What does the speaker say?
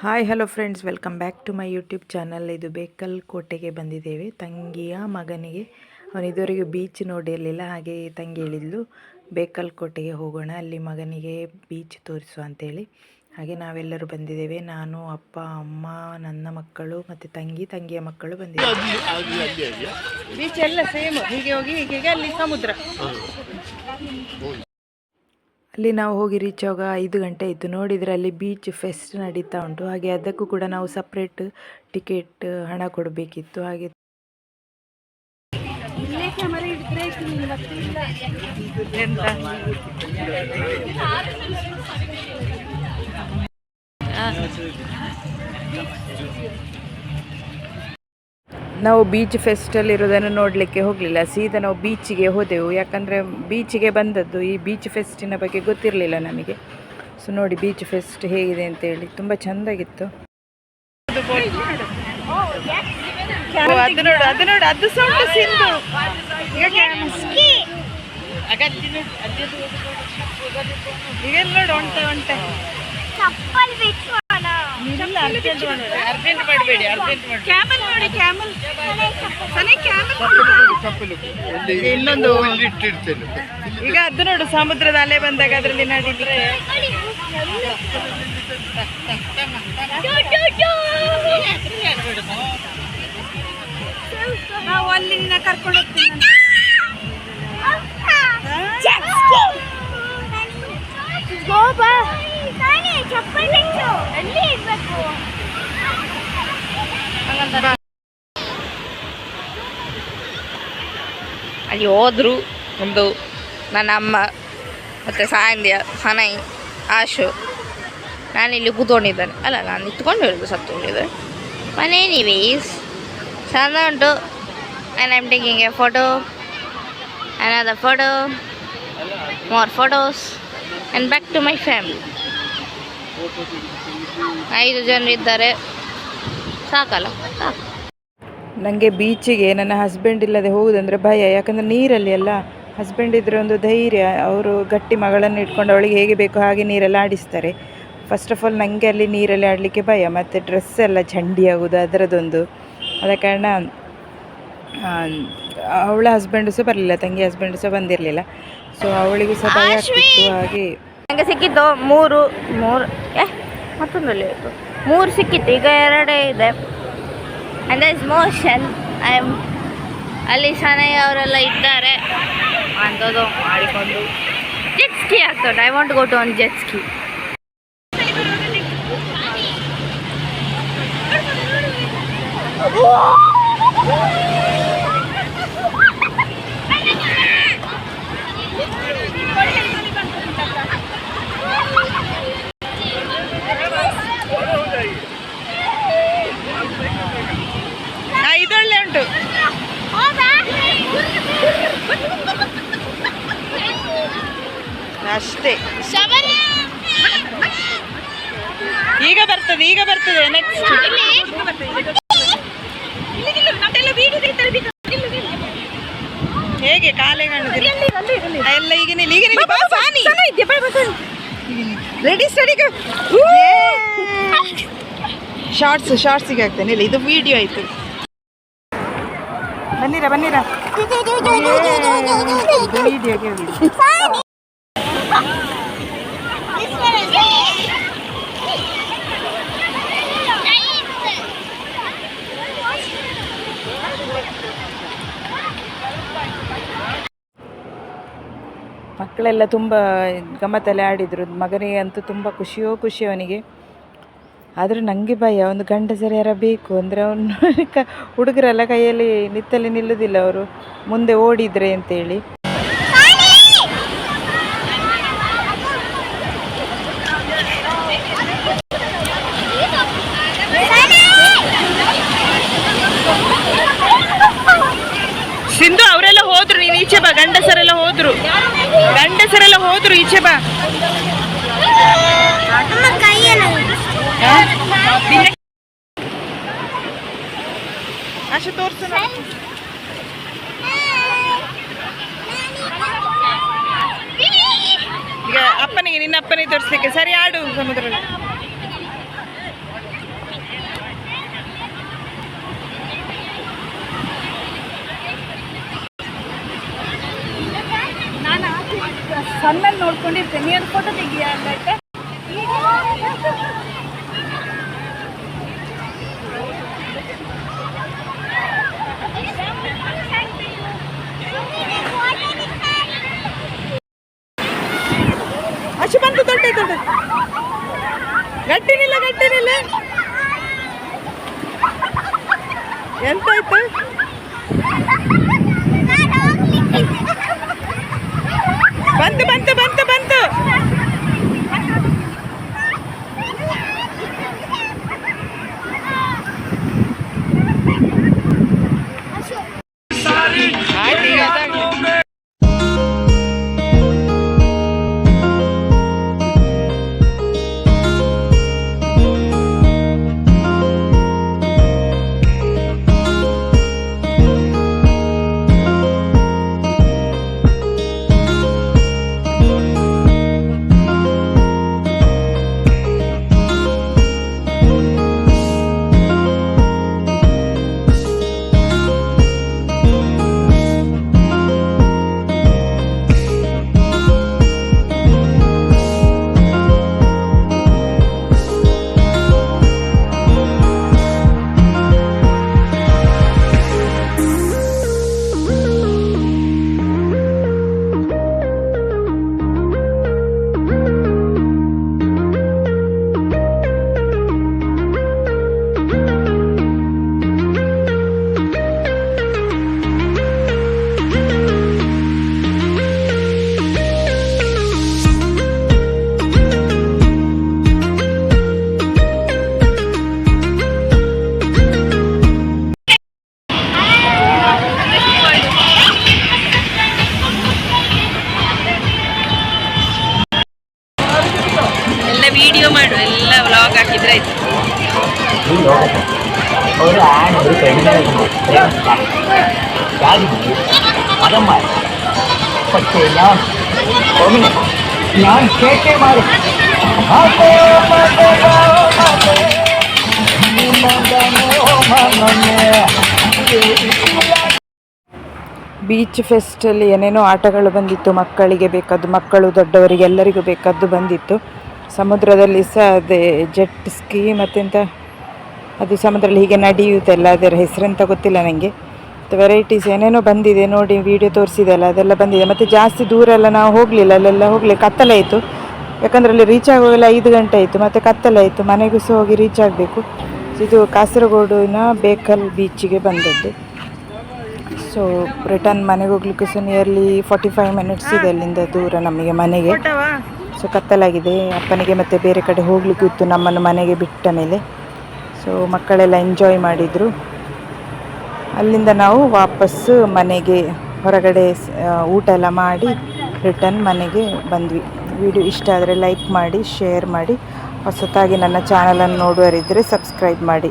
Hi hello friends welcome back to my YouTube channel ಇದು ಬೇಕಲ್ ಕೋಟೆಗೆ ಬಂದಿದ್ದೇವೆ. ತಂಗಿಯ ಮಗನಿಗೆ. ಅವನು ಇದುವರೆಗೆ ಬೀಚ್ ನೋಡಿರಲಿಲ್ಲ ಹಾಗೆ ತಂಗಿ ಹೇಳಿದ್ಲು ಬೇಕಲ್ ಕೋಟೆಗೆ ಹೋಗೋಣ ಅಲ್ಲಿ ಮಗನಿಗೆ ಬೀಚ್ ತೋರಿಸು ಅಂತೇಳಿ. ಹಾಗೆ ನಾವೆಲ್ಲರೂ ಬಂದಿದ್ದೇವೆ. ನಾನು ಅಪ್ಪ ಅಮ್ಮ ನನ್ನ ಮಕ್ಕಳು ಮತ್ತು ತಂಗಿ ತಂಗಿಯ ಮಕ್ಕಳು ಬಂದಿದ್ದೇವೆ. ಬೀಚ್ ಎಲ್ಲ ಸೇಮ್ ಹೀಗೆ ಹೋಗಿ ಹೀಗೆ ಅಲ್ಲಿ ಸಮುದ್ರ. ಅಲ್ಲಿ ನಾವು ಹೋಗಿ ರೀಚ್ ಆಗುವಾಗ ಐದು ಗಂಟೆ ಇತ್ತು ನೋಡಿದರೆ ಅಲ್ಲಿ ಬೀಚ್ ಫೆಸ್ಟ್ ನಡೀತಾ ಉಂಟು. ಹಾಗೆ ಅದಕ್ಕೂ ಕೂಡ ನಾವು ಸಪ್ರೇಟ್ ಟಿಕೆಟ್ ಹಣ ಕೊಡಬೇಕಿತ್ತು. ಹಾಗೆ ನಾವು ಬೀಚ್ ಫೆಸ್ಟಲ್ಲಿರೋದನ್ನು ನೋಡಲಿಕ್ಕೆ ಹೋಗಲಿಲ್ಲ. ಸೀದಾ ನಾವು ಬೀಚಿಗೆ ಹೋದೆವು. ಯಾಕಂದರೆ ಬೀಚಿಗೆ ಬಂದದ್ದು ಈ ಬೀಚ್ ಫೆಸ್ಟಿನ ಬಗ್ಗೆ ಗೊತ್ತಿರಲಿಲ್ಲ ನಮಗೆ. ಸೊ ನೋಡಿ ಬೀಚ್ ಫೆಸ್ಟ್ ಹೇಗಿದೆ ಅಂತೇಳಿ ತುಂಬ ಚೆಂದಾಗಿತ್ತು ಅದು ನೋಡು ಅದು ನೋಡು ಅದು ಸೌಂಡ್ ಸಿಂಧು. ಈಗ ನೋಡು ಒಂಟೆ ಒಂಟೆ. ಚಪ್ಪಲ್ ಬಿಚ್ಚೋಣ ಅರ್ಜೆಂಟ್ ಮಾಡಬೇಡಿ ಅರ್ಜೆಂಟ್ ಮಾಡಿ ಕ್ಯಾಮಲ್ ನೋಡಿ ಕ್ಯಾಮಲ್ ಸನೆ ಕ್ಯಾಮಲ್ ಇನ್ನೊಂದು ಈಗ ಅದು ನೋಡು ಸಮುದ್ರದ ಅಲೆ ಬಂದಾಗ ಅದರಲ್ಲಿ ನಡೀತಾರೆ ನಾವು ಅಲ್ಲಿ ನಿನ್ನ ಕರ್ಕೊಂಡು ಹೋಗ್ತೀನಿ ಅಲ್ಲಿ ಹೋದ್ರು ಒಂದು ನನ್ನ ಅಮ್ಮ ಮತ್ತೆ ಸಾಂಧ್ಯ ಸನೈ, ಆಶು. ನಾನಿಲ್ಲಿ ಕೂತ್ಕೊಂಡಿದ್ದೇನೆ. ಅಲ್ಲ, ನಾನು ನಿಂತ್ಕೊಂಡು ಹೇಳಿದ್ದು ಸತ್ತುಕೊಂಡಿದ್ದೆ ಮನೆ ನೀವೇಸ್ ಚಂದ ಉಂಟು. And I'm taking a photo another photo more photos and back to my family ಐದು ಜನರು ಇದ್ದಾರೆ. ಸಾಕಲ್ಲ ಸಾಕು. ನನಗೆ ಬೀಚಿಗೆ ನನ್ನ ಹಸ್ಬೆಂಡ್ ಇಲ್ಲದೆ ಹೋಗುದಂದ್ರೆ ಭಯ ಯಾಕಂದರೆ ನೀರಲ್ಲಿ ಅಲ್ಲ ಹಸ್ಬೆಂಡ್ ಇದ್ರೆ ಒಂದು ಧೈರ್ಯ ಅವರು ಗಟ್ಟಿ ಮಗಳನ್ನು ಇಟ್ಕೊಂಡು ಅವಳಿಗೆ ಹೇಗೆ ಬೇಕೋ ಹಾಗೆ ನೀರಲ್ಲಿ ಆಡಿಸ್ತಾರೆ. ಫಸ್ಟ್ ಆಫ್ ಆಲ್ ನನಗೆ ಅಲ್ಲಿ ನೀರಲ್ಲಿ ಆಡಲಿಕ್ಕೆ ಭಯ ಮತ್ತು ಡ್ರೆಸ್ ಎಲ್ಲ ಚಂಡಿ ಆಗೋದು ಅದರದೊಂದು ಆದ ಕಾರಣ ಅವಳ ಹಸ್ಬೆಂಡು ಸಹ ಬರಲಿಲ್ಲ ತಂಗಿ ಹಸ್ಬೆಂಡು ಸಹ ಬಂದಿರಲಿಲ್ಲ. ಸೊ ಅವಳಿಗೂ ಸಹ ಭಯ ಆಗ್ತಿತ್ತು ಹಾಗೆ ನನಗೆ ಸಿಕ್ಕಿದ್ದು ಮೂರು ಮೂರು ಏ ಮತ್ತೊಂದಲ್ಲಿ ಆಯಿತು ಮೂರು ಸಿಕ್ಕಿತ್ತು, ಈಗ ಎರಡೇ ಇದೆ. And is motion I am ಅಲ್ಲಿ ಸನೈ ಅವರೆಲ್ಲ ಇದ್ದಾರೆ. ಅಂಥದ್ದು ಮಾಡಿಕೊಂಡು. ಜೆಟ್ಸ್ಕಿ ಆಗ್ತದೆ. I want go to one jet ski ಇದೊಳ್ಳೆ ಉಂಟು ಅಷ್ಟೇ ಈಗ ಬರ್ತದೆ ಈಗ ಬರ್ತದೆ ನೆಕ್ಸ್ಟ್ ಹೇಗೆ ಕಾಲೇ ಕಾಣುದಿಲ್ಲ ಎಲ್ಲ ಈಗ ನಿಲ್ಲಿ ಈಗ ನಿಲ್ಲಿ ಬಾ ರೆಡಿ ಸ್ಟಡಿ ಶಾರ್ಟ್ಸ್ ಶಾರ್ಟ್ಸಿಗೆ ಆಗ್ತಾನೆ. ಇಲ್ಲ ಇದು ವಿಡಿಯೋ ಆಯ್ತು. ಬನ್ನಿರ ಬನ್ನಿರ. ವಿಡಿಯೋಗೆ ಮಕ್ಕಳೆಲ್ಲ ತುಂಬ ಗಮ್ಮತ್ತಲ್ಲಿ ಆಡಿದರು. ಮಗನಿಗೆ ಅಂತೂ ತುಂಬ ಖುಷಿಯೋ ಖುಷಿ ಅವನಿಗೆ. ಆದರೂ ನನಗೆ ಭಯ, ಒಂದು ಗಂಡಸರು ಯಾರ ಬೇಕು ಅಂದರೆ ಅವನು ಕ ಹುಡುಗರೆಲ್ಲ ಕೈಯಲ್ಲಿ ನಿತ್ತಲ್ಲಿ ನಿಲ್ಲುವುದಿಲ್ಲ ಅವರು. ಮುಂದೆ ಓಡಿದ್ರೆ ಅಂತೇಳಿ. ಸಿಂಧು, ಅವರೆಲ್ಲ ಹೋದ್ರು, ನೀನು ಈಚೆ ಬಾ, ಗಂಡಸರೆಲ್ಲ ಹೋದ್ರು. ಗಂಡಸರೆಲ್ಲ ಹೋದ್ರು ಈಚೆ ಬಾ. ಅಷ್ಟು ತೋರ್ಸು ಈಗ ಅಪ್ಪನಿಗೆ ನಿನ್ನ ಅಪ್ಪನಿಗೆ ತೋರಿಸ್ಲಿಕ್ಕೆ. ಸರಿ ಆಡು ಸಮುದ್ರದಲ್ಲಿ. ನೋಡ್ಕೊಂಡಿರ್ತೇನೆ ನೀ ಅದು ಫೋಟೋ ತೆಗಿಯಾ ಅಂತ ಅಷ್ಟು ಬಂತು ದೊಡ್ಡ ದೊಡ್ಡ. ಗಟ್ಟಿನಿಲ್ಲ ಗಟ್ಟಿನಿಲ್ಲ ಎಂತಾಯ್ತು ಬಂತು ಬಂತು ಬಂತು ಎಲ್ಲ ವಿಡಿಯೋ ಮಾಡು ಎಲ್ಲ ವ್ಲಾಗ್ ಹಾಕಿದ್ರೆ ಆಯ್ತು. ಮಾಡಿ. ಬೀಚ್ ಫೆಸ್ಟಲ್ಲಿ ಏನೇನೋ ಆಟಗಳು ಬಂದಿತ್ತು ಮಕ್ಕಳಿಗೆ ಬೇಕಾದ್ದು ಮಕ್ಕಳು ದೊಡ್ಡವರಿಗೆ ಎಲ್ಲರಿಗೂ ಬೇಕಾದ್ದು ಬಂದಿತ್ತು. ಸಮುದ್ರದಲ್ಲಿ ಸಹ ಅದೇ ಜೆಟ್ ಸ್ಕೀ ಮತ್ತೆಂತ, ಅದು ಸಮುದ್ರದಲ್ಲಿ ಹೀಗೆ ನಡೆಯುತ್ತೆಲ್ಲ ಅದರ ಹೆಸರೆಂತ ಗೊತ್ತಿಲ್ಲ ನನಗೆ ಮತ್ತು ವೆರೈಟೀಸ್ ಏನೇನೋ ಬಂದಿದೆ, ನೋಡಿ ವಿಡಿಯೋ ತೋರಿಸಿದೆಲ್ಲ, ಅದೆಲ್ಲ ಬಂದಿದೆ. ಮತ್ತು ಜಾಸ್ತಿ ದೂರ ಎಲ್ಲ ನಾವು ಹೋಗಲಿಲ್ಲ, ಅಲ್ಲೆಲ್ಲ ಹೋಗಲಿ ಕತ್ತಲಾಯಿತು ಯಾಕಂದರೆ ಅಲ್ಲಿ ರೀಚ್ ಆಗುವಾಗೆಲ್ಲ ಐದು ಗಂಟೆ ಆಯಿತು, ಮತ್ತು ಕತ್ತಲಾಯಿತು ಮನೆಗೂ ಸಹ ಹೋಗಿ ರೀಚ್ ಆಗಬೇಕು. ಇದು ಕಾಸರಗೋಡಿನ ಬೇಕಲ್ ಬೀಚಿಗೆ ಬಂದದ್ದು. ಸೊ ರಿಟರ್ನ್ ಮನೆಗೆ ಹೋಗ್ಲಿಕ್ಕೆ ಸಹ ನಿಯರ್ಲಿ ಫಾರ್ಟಿ ಫೈವ್ ಮಿನಿಟ್ಸ್ ಇದೆ ಅಲ್ಲಿಂದ ದೂರ ನಮಗೆ ಮನೆಗೆ. ಸೊ ಕತ್ತಲಾಗಿದೆ. ಅಪ್ಪನಿಗೆ ಮತ್ತೆ ಬೇರೆ ಕಡೆ ಹೋಗ್ಲಿಕ್ಕೆ ಇತ್ತು ನಮ್ಮನ್ನು ಮನೆಗೆ ಬಿಟ್ಟ ಮೇಲೆ. ಸೊ ಮಕ್ಕಳೆಲ್ಲ ಎಂಜಾಯ್ ಮಾಡಿದರು. ಅಲ್ಲಿಂದ ನಾವು ವಾಪಸ್ ಮನೆಗೆ ಹೊರಗಡೆ ಊಟ ಎಲ್ಲ ಮಾಡಿ ರಿಟರ್ನ್ ಮನೆಗೆ ಬಂದ್ವಿ. ವಿಡಿಯೋ ಇಷ್ಟ ಆದರೆ ಲೈಕ್ ಮಾಡಿ ಶೇರ್ ಮಾಡಿ. ಹೊಸತಾಗಿ ನನ್ನ ಚಾನಲನ್ನು ನೋಡುವರಿದ್ದರೆ ಸಬ್ಸ್ಕ್ರೈಬ್ ಮಾಡಿ.